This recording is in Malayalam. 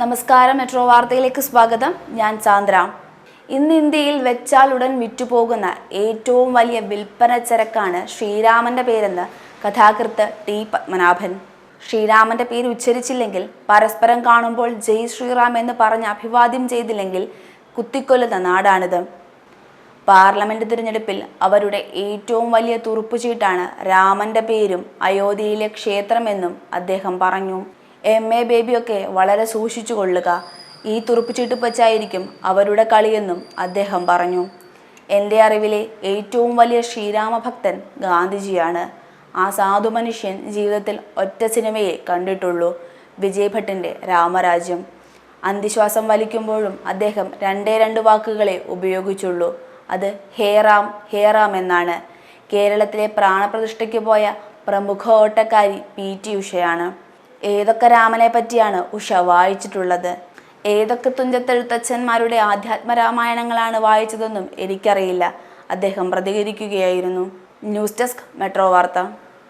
നമസ്കാരം മെട്രോ വാർത്തയിലേക്ക് സ്വാഗതം. ഞാൻ ചാന്ദ്ര. ഇന്ന് ഇന്ത്യയിൽ വെച്ചാൽ ഉടൻ വിറ്റുപോകുന്ന ഏറ്റവും വലിയ വിൽപ്പന ചരക്കാണ് ശ്രീരാമന്റെ പേരെന്ന് കഥാകൃത്ത് ടി പത്മനാഭൻ. ശ്രീരാമന്റെ പേര് ഉച്ചരിച്ചില്ലെങ്കിൽ പരസ്പരം കാണുമ്പോൾ ജയ് ശ്രീറാം എന്ന് പറഞ്ഞ് അഭിവാദ്യം ചെയ്തില്ലെങ്കിൽ കുത്തിക്കൊല്ലുന്ന നാടാണിത്. പാർലമെന്റ് തിരഞ്ഞെടുപ്പിൽ അവരുടെ ഏറ്റവും വലിയ തുറുപ്പുചീട്ടാണ് രാമന്റെ പേരും അയോധ്യയിലെ ക്ഷേത്രമെന്നും അദ്ദേഹം പറഞ്ഞു. എം എ ബേബിയൊക്കെ വളരെ സൂക്ഷിച്ചു കൊള്ളുക. ഈ തുറുപ്പുചീട്ട് വച്ചായിരിക്കും അവരുടെ കളിയെന്നും അദ്ദേഹം പറഞ്ഞു. എന്റെ അറിവിലെ ഏറ്റവും വലിയ ശ്രീരാമഭക്തൻ ഗാന്ധിജിയാണ്. ആ സാധു മനുഷ്യൻ ജീവിതത്തിൽ ഒറ്റ സിനിമയെ കണ്ടിട്ടുള്ളൂ. വിജയ് ഭട്ടിന്റെ രാമരാജ്യം. അന്തിശ്വാസം വലിക്കുമ്പോഴും അദ്ദേഹം രണ്ടേ രണ്ട് വാക്കുകളെ ഉപയോഗിച്ചുള്ളൂ. അത് ഹേറാം ഹേറാം എന്നാണ്. കേരളത്തിലെ പ്രാണപ്രതിഷ്ഠയ്ക്ക് പോയ പ്രമുഖ ഓട്ടക്കാരി പി ടി ഉഷയാണ്. ഏതൊക്കെ രാമനെ പറ്റിയാണ് ഉഷ വായിച്ചിട്ടുള്ളത്? ഏതൊക്കെ തുഞ്ചത്തെഴുത്തച്ഛന്മാരുടെ ആധ്യാത്മ രാമായണങ്ങളാണ് വായിച്ചതെന്നും എനിക്കറിയില്ല. അദ്ദേഹം പ്രതികരിക്കുകയായിരുന്നു. ന്യൂസ് ഡെസ്ക് മെട്രോ വാർത്ത.